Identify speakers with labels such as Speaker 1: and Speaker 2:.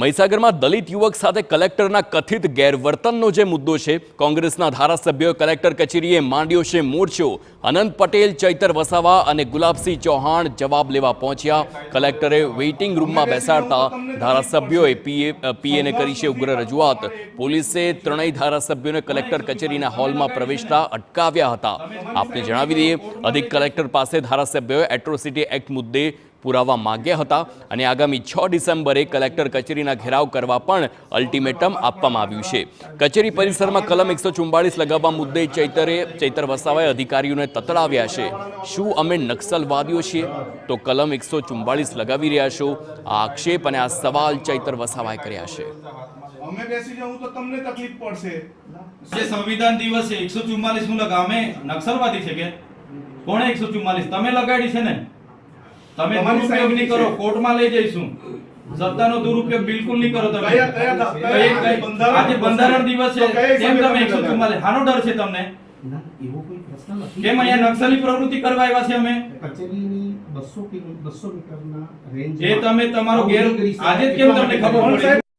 Speaker 1: મહીસાગરમાં દલિત યુવક સાથે કલેક્ટરના કથિત ગેરવર્તનનો જે મુદ્દો છે, કોંગ્રેસના ધારાસભ્યોએ કલેક્ટર કચેરીએ માંડ્યો છે મોરચો અનંત પટેલ, ચૈતર વસાવા અને ગુલાબસિંહ ચૌહાણ જવાબ લેવા પહોંચ્યા. કલેક્ટરે વેઇટિંગ રૂમમાં બેસાડતા ધારાસભ્યોએ પીએ પીએને કરી છે ઉગ્ર રજૂઆત. પોલીસે ત્રણેય ધારાસભ્યોને કલેક્ટર કચેરીના હોલમાં પ્રવેશતા અટકાવ્યા હતા. આપને જણાવી દઈએ, અધિક કલેક્ટર પાસે ધારાસભ્યોએ એટ્રોસિટી એક્ટ મુદ્દે પુરાવા માંગ્યા હતા અને આગામી છ ડિસેમ્બરે કલેક્ટર કચેરીના ઘેરાવ કરવા પણ અલ્ટિમેટમ આપવામાં આવ્યું છે. કચેરી પરિસરમાં કલમ એકસો ચુમ્બાળીસ લગાવવા મુદ્દે ચૈતરે ચૈતર વસાવાએ અધિકારીઓને તતડાવ્યા છે. શું અમે નક્સલવાદીઓ છીએ? તો કલમ એકસો ચુમ્બાળીસ લગાવી રહ્યા છો. આ આક્ષેપ અને આ સવાલ ચૈતર વસાવાએ કર્યા છે.
Speaker 2: અમે બેસી જાઉં તો તમને તકલીફ પડશે.
Speaker 3: જે સંવિધાન દિવસે એકસો ચુમ્માલીસનું લગાવે નક્સલવાદી છે કે? કોણે એકસો ચુમ્માલીસ તમે લગાડી છે ને? તમે દુરુપયોગ નહીં કરો કોર્ટમાં લઈ જઈશું. સત્તાનો દુરુપયોગ બિલકુલ નહીં કરો તમે. આજે બંધારણ દિવસ છે. કેમ તમે
Speaker 2: તમે
Speaker 3: એકસો ચુમ્માલીસ? હાનો ડર છે તમને?
Speaker 4: ના એવો કોઈ પ્રશ્ન નથી.
Speaker 3: કેમ અહીંયા નક્સલી પ્રવૃત્તિ કરવા આવ્યા છે અમે?
Speaker 4: કચેરીની બસો કિલો બસો મીટરના રેન્જ
Speaker 3: એ તમે તમારો ગેર આજે જ કેમ તમને ખબર પડી?